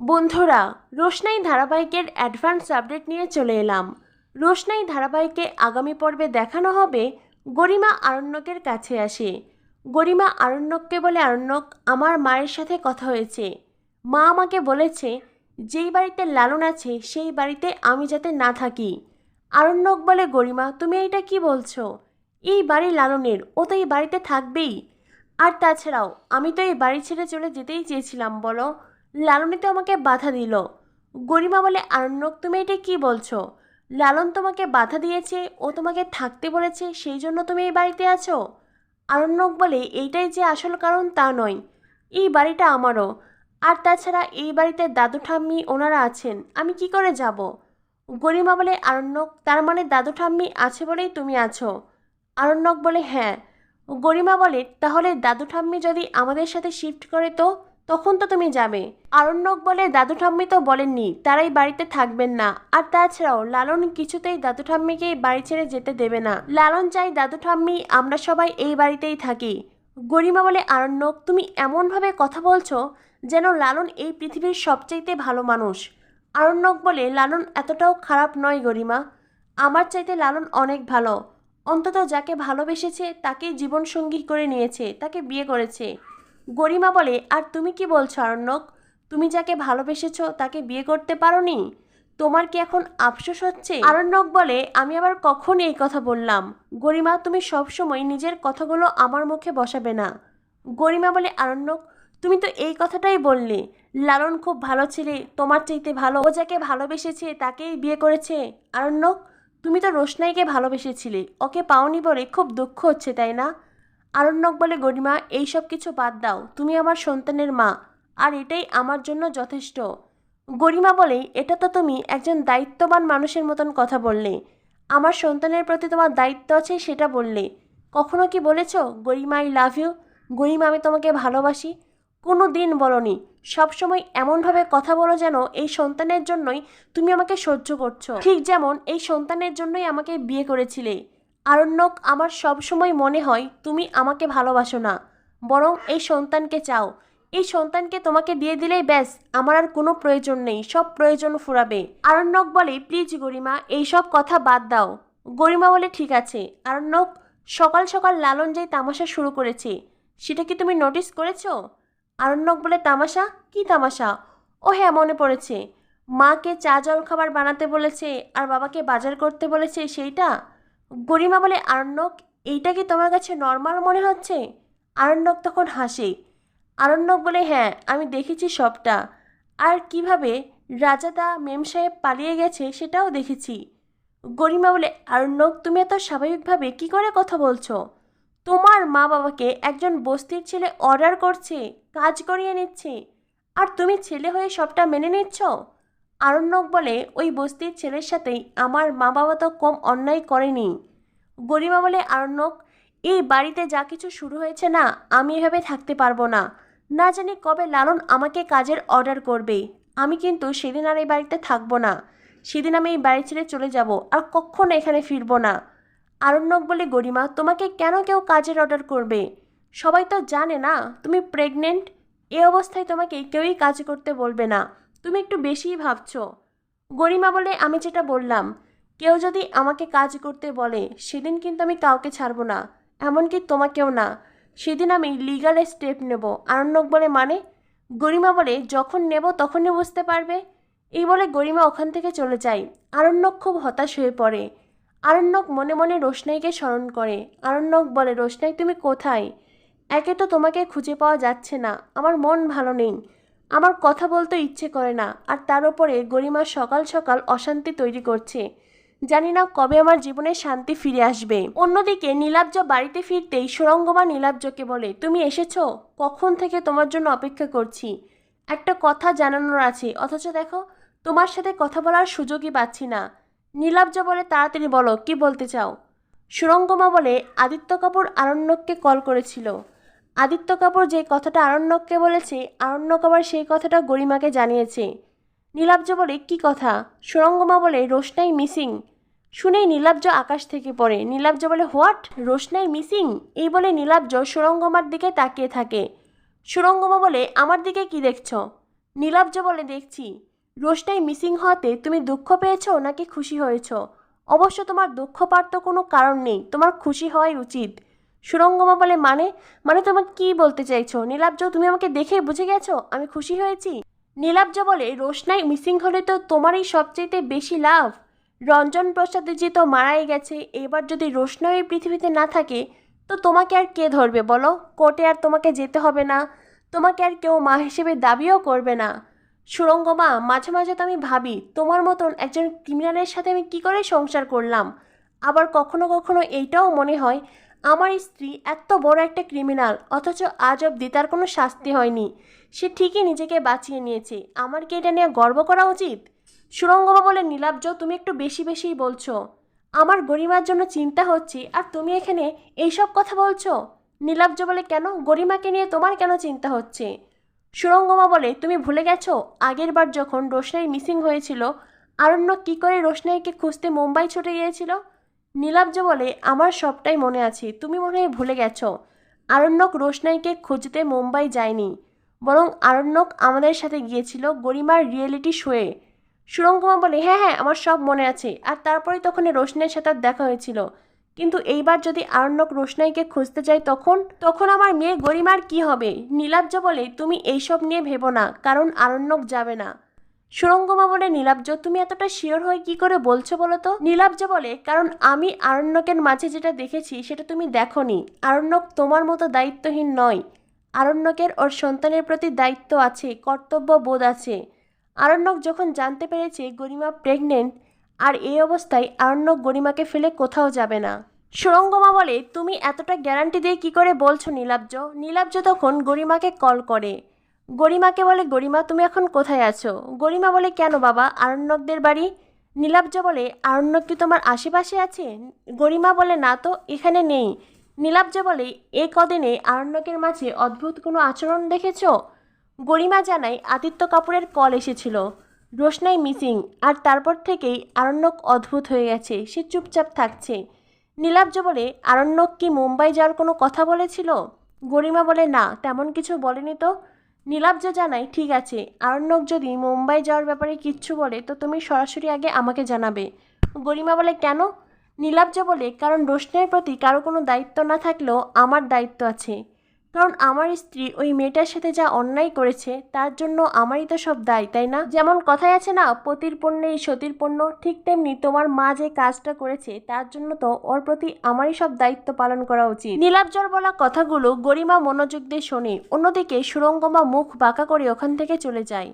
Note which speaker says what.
Speaker 1: বন্ধুরা, রোশনাই ধারাবাহিকের advance update নিয়ে চলে এলাম। রোশনাই ধারাবাহিকে আগামী পর্বে দেখানো হবে গরিমা আরণ্যকের কাছে আসে। গরিমা আরণ্যককে বলে, আরণ্যক, আমার মায়ের সাথে কথা হয়েছে। মা আমাকে বলেছে, যেই বাড়িতে লালন আছে, সেই বাড়িতে আমি যাতে না থাকি। আরণ্যক বলে, গরিমা, তুমি এইটা কি বলছো? এই বাড়ি লালনের, ও তো এই বাড়িতে থাকবেই। আর তাছাড়াও, আমি তো এই বাড়ি ছেড়ে চলে যেতেই চেয়েছিলাম, বলো। লালনী তো আমাকে বাধা দিল। গরিমা বলে, আরণ্যক, তুমি এটা কি বলছো? লালন তোমাকে বাধা দিয়েছে, ও তোমাকে থাকতে বলেছে, সেই জন্য তুমি এই বাড়িতে আছো? আরণ্যক বলে, এইটাই যে আসল কারণ তা নয়। এই বাড়িটা আমারও। আর তাছাড়া এই বাড়িতে দাদু ঠাম্মি ওনারা আছেন, আমি কি করে যাব? গরিমা বলে, আরণ্যক, তার মানে দাদু ঠাম্মি আছে বলেই তুমি আছো? আরণ্যক বলে হ্যাঁ। গরিমা বলে, তাহলে দাদু ঠাম্মি যদি আমাদের সাথে শিফট করে তো? তখন তো তুমি যাবে। আরণ্যক বলে, দাদু ঠাম্মি তো বলেননি, তারাই বাড়িতে থাকবেন না। আর তাছাড়াও, লালন কিছুতেই দাদু ঠাম্মিকে বাড়ি ছেড়ে যেতে দেবে না। লালন চাই দাদু ঠাম্মি, আমরা সবাই এই বাড়িতেই থাকি। গরিমা বলে, আরণ্যক, তুমি এমনভাবে কথা বলছো যেন লালন এই পৃথিবীর সবচাইতে ভালো মানুষ। আরণ্যক বলে, লালন এতটাও খারাপ নয় গরিমা। আমার চাইতে লালন অনেক ভালো। অন্তত যাকে ভালোবেসেছে, তাকেই জীবনসঙ্গী করে নিয়েছে, তাকে বিয়ে করেছে। গরিমা বলে, আর তুমি কি বলছো, আরণ্যক? তুমি যাকে ভালোবেসেছো তাকে বিয়ে করতে পারোনি? তোমার কি এখন আফসোস হচ্ছে? আরণ্যক বলে, আমি আবার কখন এই কথা বললাম? গরিমা, তুমি সবসময় নিজের কথাগুলো আমার মুখে বসাবে না। গরিমা বলে, আরণ্যক, তুমি তো এই কথাটাই বললে। লালন খুব ভালো ছেলে, তোমার চাইতে ভালো। ও যাকে ভালোবেসেছে তাকেই বিয়ে করেছে। আরণ্যক, তুমি তো রোশনাইকে ভালোবেসেছিলে। ওকে পাওনি বলে খুব দুঃখ হচ্ছে, তাই না? আরণ্যক বলে গরিমা এইসব কিছু বাদ দাও। তুমি আমার সন্তানের মা, আর এটাই আমার জন্য যথেষ্ট। গরিমা বলে, এটা তো তুমি একজন দায়িত্ববান মানুষের মতন কথা বললে। আমার সন্তানের প্রতি তোমার দায়িত্ব আছে সেটা বললে। কখনো কি বলেছ গরিমা আই লাভ ইউ গরিমা আমি তোমাকে ভালোবাসি। কোনো দিন বলনি। সবসময় এমনভাবে কথা বলো যেন এই সন্তানের জন্যই তুমি আমাকে সহ্য করছ। ঠিক যেমন এই সন্তানের জন্যই আমাকে বিয়ে করেছিলে। আরণ্যক আমার সব সময় মনে হয় তুমি আমাকে ভালোবাসো না। বরং এই সন্তানকে চাও। এই সন্তানকে তোমাকে দিয়ে দিলেই ব্যাস, আমার আর কোনো প্রয়োজন নেই, সব প্রয়োজন ফুরাবে। আরণ্যক বলে, প্লিজ গরিমা, এই সব কথা বাদ দাও। গরিমা বলে, ঠিক আছে। আরণ্যক, সকাল সকাল লালন যেই তামাশা শুরু করেছে, সেটা কি তুমি নোটিস করেছ? আরণ্যক বলে, তামাশা? কি তামাশা? ও হ্যাঁ মনে পড়েছে। মাকে চা জল খাবার বানাতে বলেছে, আর বাবাকে বাজার করতে বলেছে, সেইটা? গরিমা বলে, আরণ্যক, এইটা কি তোমার কাছে নর্মাল মনে হচ্ছে? আরণ্যক তখন হাসে। আরণ্যক বলে হ্যাঁ আমি দেখেছি সবটা। আর কীভাবে রাজাদা মেম সাহেব পালিয়ে গেছে সেটাও দেখেছি। গরিমা বলে, আরণ্যক, তুমি এত স্বাভাবিকভাবে কি করে কথা বলছো? তোমার মা বাবাকে একজন বস্তির ছেলে অর্ডার করছে, কাজ করিয়ে নিচ্ছে। আর তুমি ছেলে হয়ে সবটা মেনে নিচ্ছ? আরণ্যক বলে, ওই বস্তির ছেলের সাথেই আমার মা বাবা তো কম অন্যায় করেনি। গরিমা বলে, আরণ্যক, এই বাড়িতে যা কিছু শুরু হয়েছে না, আমি এভাবে থাকতে পারব না। না জানি কবে লালন আমাকে কাজের অর্ডার করবে। আমি কিন্তু সেদিন আর এই বাড়িতে থাকব না। সেদিন আমি এই বাড়ি ছেড়ে চলে যাব আর কখনো এখানে ফিরবো না। আরণ্যক বলে, গরিমা, তোমাকে কেন কেউ কাজের অর্ডার করবে? সবাই তো জানে না, তুমি প্রেগনেন্ট। এ অবস্থায় তোমাকে কেউই কাজ করতে বলবে না। তুমি একটু বেশিই ভাবছ। গরিমা বলে, আমি যেটা বললাম, কেউ যদি আমাকে কাজ করতে বলে, সেদিন কিন্তু আমি কাউকে ছাড়বো না, এমনকি তোমাকেও না। সেদিন আমি লিগাল স্টেপ নেব। আরণ্যক বলে মানে? গরিমা বলে, যখন নেব তখনই বুঝতে পারবে। এই বলে গরিমা ওখান থেকে চলে যায়। আরণ্যক খুব হতাশ হয়ে পড়ে। আরণ্যক মনে মনে রোশনাইকে স্মরণ করে। আরণ্যক বলে, রোশনাই, তুমি কোথায়? একে তো তোমাকে খুঁজে পাওয়া যাচ্ছে না। আমার মন ভালো নেই। আমার কথা বলতে ইচ্ছে করে না, আর তার উপরে গরিমা সকাল সকাল অশান্তি তৈরি করছে। জানি না কবে আমার জীবনে শান্তি ফিরে আসবে। অন্যদিকে নীলাব্জ বাড়িতে ফিরতেই সুরঙ্গমা নীলাব্জকে বলে, তুমি এসেছ? কখন থেকে তোমার জন্য অপেক্ষা করছি? একটা কথা জানানোর আছে, অথচ দেখো, তোমার সাথে কথা বলার সুযোগই পাচ্ছি না। নীলাব্জ বলে, তাড়াতাড়ি বলো, কি বলতে চাও? সুরঙ্গমা বলে, আদিত্য কাপুর আরণ্যককে কল করেছিল। আদিত্য কাপুর যে কথাটা আরণ্যককে বলেছে আরণ্যক আবার সেই কথাটা গরিমাকে জানিয়েছে। নীলাব্জ বলে, কি কথা? সুরঙ্গমা বলে, রোশনাই মিসিং। শুনেই নীলাব্জ আকাশ থেকে পড়ে। নীলাব্জ বলে, হোয়াট? Roshnai missing? এই বলে নীলাব্জ সুরঙ্গমার দিকে তাকিয়ে থাকে। সুরঙ্গমা বলে, আমার দিকে কি দেখছ? নীলাব্জ বলে, দেখছি। রোশনাই মিসিং হওয়াতে তুমি দুঃখ পেয়েছ নাকি খুশি হয়েছ? অবশ্য তোমার দুঃখ পাওয়ার তো কোনো কারণ নেই। তোমার খুশি হওয়াই উচিত। সুরঙ্গমা বলে মানে মানে তোমার কি বলতে চাইছো? নীলাব্জ, তুমি আমাকে দেখে বুঝে গেছো? আমি খুশি হয়েছি। নীলাব্জ বলে, রোশনাই, মিসিং হলে তো তোমারই সবচেয়ে বেশি লাভ। রঞ্জন প্রসাদ যে তো মারাই গেছে, এবার যদি রোশনাই পৃথিবীতে না থাকে, তো তোমাকে আর কে ধরবে বলো? কোর্টে আর তোমাকে যেতে হবে না। তোমাকে আর কেউ মা হিসেবে দাবিও করবে না। সুরঙ্গমা, মাঝে মাঝে তো আমি ভাবি, তোমার মতন একজন ক্রিমিনালের সাথে আমি কি করে সংসার করলাম? আবার কখনো কখনো এইটাও মনে হয় আমার স্ত্রী এত বড় একটা ক্রিমিনাল, অথচ আজ অবধি তার কোনো শাস্তি হয়নি। সে ঠিকই নিজেকে বাঁচিয়ে নিয়েছে। আমার কি এটা নিয়ে গর্ব করা উচিত? সুরঙ্গবা বলে, নীলাব্জ, তুমি একটু বেশি বেশিই বলছো। আমার গরিমার জন্য চিন্তা হচ্ছে, আর তুমি এখানে এইসব কথা বলছো? নীলাব্জ বলে, কেন? গরিমাকে নিয়ে তোমার কেন চিন্তা হচ্ছে? সুরঙ্গমা বলে, তুমি ভুলে গেছো? আগের বার যখন রোশনাই মিসিং হয়েছিল আরণ্য কী করে রোশনাইকে খুঁজতে মুম্বাই ছুটে গিয়েছিল? নীলাব্জ বলে, আমার সবটাই মনে আছে। তুমি মনে হয় ভুলে গেছো। আরণ্যক রোশনাইকে খুঁজতে মুম্বাই যায়নি। বরং আরণ্যক আমাদের সাথে গিয়েছিল গরিমার রিয়েলিটি শোয়ে। সুরঙ্গমা বলে হ্যাঁ হ্যাঁ আমার সব মনে আছে। আর তারপরে তখন রোশনাইয়ের সাথে দেখা হয়েছিল। কিন্তু এইবার যদি আরণ্যক রোশনাইকে খুঁজতে যাই তখন? তখন আমার মেয়ে গরিমার কি হবে? নীলাব্জ বলে, তুমি এইসব নিয়ে ভেবো না, কারণ আরণ্যক যাবে না। সুরঙ্গমা বলে নীলাব্জ, তুমি এতটা শিওর হয়ে কি করে বলছো বলো তো? নীলাব্জ বলে, কারণ আমি আরণ্যকের মাঝে যেটা দেখেছি সেটা তুমি দেখনি। আরণ্যক তোমার মতো দায়িত্বহীন নয়। আরণ্যকের ওর সন্তানের প্রতি দায়িত্ব আছে, কর্তব্য বোধ আছে। আরণ্যক যখন জানতে পেরেছে গরিমা প্রেগনেন্ট আর এই অবস্থায় আরণ্যক গরিমাকে ফেলে কোথাও যাবে না। সুরঙ্গমা বলে, তুমি এতটা গ্যারান্টি দিয়ে কি করে বলছো নীলাব্জ? নীলাব্জ তখন গরিমাকে কল করে। গরিমাকে বলে, গরিমা, তুমি এখন কোথায় আছো? গরিমা বলে, কেন বাবা? আরণ্যকদের বাড়ি? নীলাব্জ বলে, আরণ্যক কি তোমার আশেপাশে আছে? গরিমা বলে, না তো, এখানে নেই। নীলাব্জ বলে, এ কদিনে আরণ্যকের মাঝে অদ্ভুত কোনো আচরণ দেখেছ? গরিমা জানায় আদিত্য কাপুরের কল এসেছিল। রোশনাই মিসিং, আর তারপর থেকেই আরণ্যক অদ্ভুত হয়ে গেছে। সে চুপচাপ থাকছে। নীলাব্জ বলে, আরণ্যক কি মুম্বাই যাওয়ার কোনো কথা বলেছিল? গরিমা বলে, না, তেমন কিছু বলেনি তো। নীলাব্জ জানায়, ঠিক আছে। আরণ্যক যদি মুম্বাই যাওয়ার ব্যাপারে কিচ্ছু বলে, তো তুমি সরাসরি আগে আমাকে জানাবে। গরিমা বলে, কেন? নীলাব্জ বলে, কারণ রোশনের প্রতি কারও কোনো দায়িত্ব না থাকলেও আমার দায়িত্ব আছে। কারণ আমার স্ত্রী ওই মেয়েটার সাথে যা অন্যায় করেছে, তার জন্য আমারই তো সব দায়, তাই না? যেমন কথায় আছে না, পতির পণ্যেই সতীর পণ্য, ঠিক তেমনি তোমার মা যে কাজটা করেছে, তার জন্য তো ওর প্রতি আমারই সব দায়িত্ব পালন করা উচিত। নীলাবজর বলা কথাগুলো গরিমা মনোযোগ দিয়ে শোনে, অন্যদিকে সুরঙ্গমা মুখ বাঁকা করে ওখান থেকে চলে যায়।